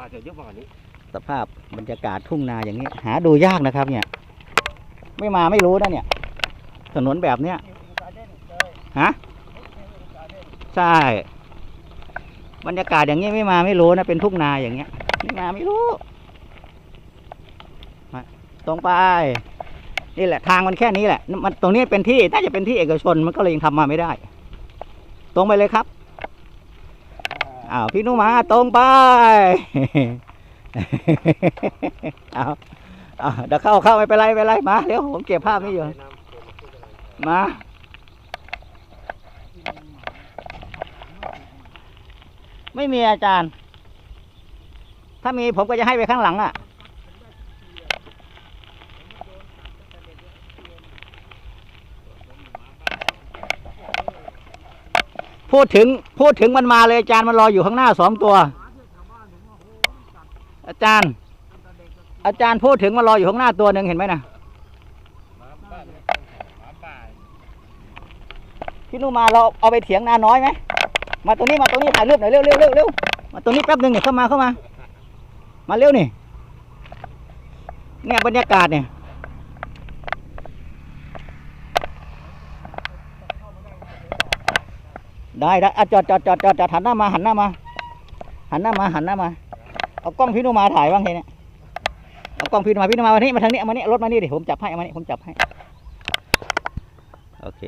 ปลาจะเยอะกว่านี้ สภาพบรรยากาศทุ่งนาอย่างนี้ หาดูยากนะครับ เนี่ย ไม่มาไม่รู้นะเนี่ย ถนนแบบเนี้ยฮะใช่ บรรยากาศอย่างนี้ไม่มาไม่รู้นะเป็นทุ่งนาอย่างเงี้ย ไม่มาไม่รู้ตรงไป นี่แหละ ทางมันแค่นี้แหละมันตรงนี้เป็นที่น่าจะเป็นที่เอกชนมันก็เลยยังทำมาไม่ได้ ตรงไปเลยครับ อ้าวพี่นุมาตรงไปเอาเอาเดี๋ยวเข้าเข้าไม่เป็นไรไม่เป็นไรมาเร็วผมเก็บภาพนี้อยู่มาไม่มีอาจารย์ ถ้ามีผมก็จะให้ไปข้างหลังอะ พูดถึงพูดถึงมันมาเลยอาจารย์มันรออยู่ข้างหน้าสองตัว อาจารย์ อาจารย์พูดถึงมันรออยู่ข้างหน้าตัวหนึ่งเห็นไหมนะพี่นุ่มมาเราเอาไปเถียงนาน้อยไหมมาตรงนี้มาตรงนี้ถ่ายรูปหน่อยเร็วเร็วเร็วเร็วมาตรงนี้แป๊บหนึ่งเนี่ยเข้ามาเข้ามา มาเร็วนี่เนี่ยบรรยากาศเนี่ย ได้ได้จอดจอดจอดจอดจอดหันหน้ามาหันหน้ามา หันหน้ามาหันหน้ามา เอากล้องพี่นุมาถ่ายบ้างทีเนี่ยเอากล้องพี่นุมาพี่นุมามานี่มาทางนี้เอามานี่รถมานี่ดิผมจับให้เอามานี่ผมจับให้ โอเค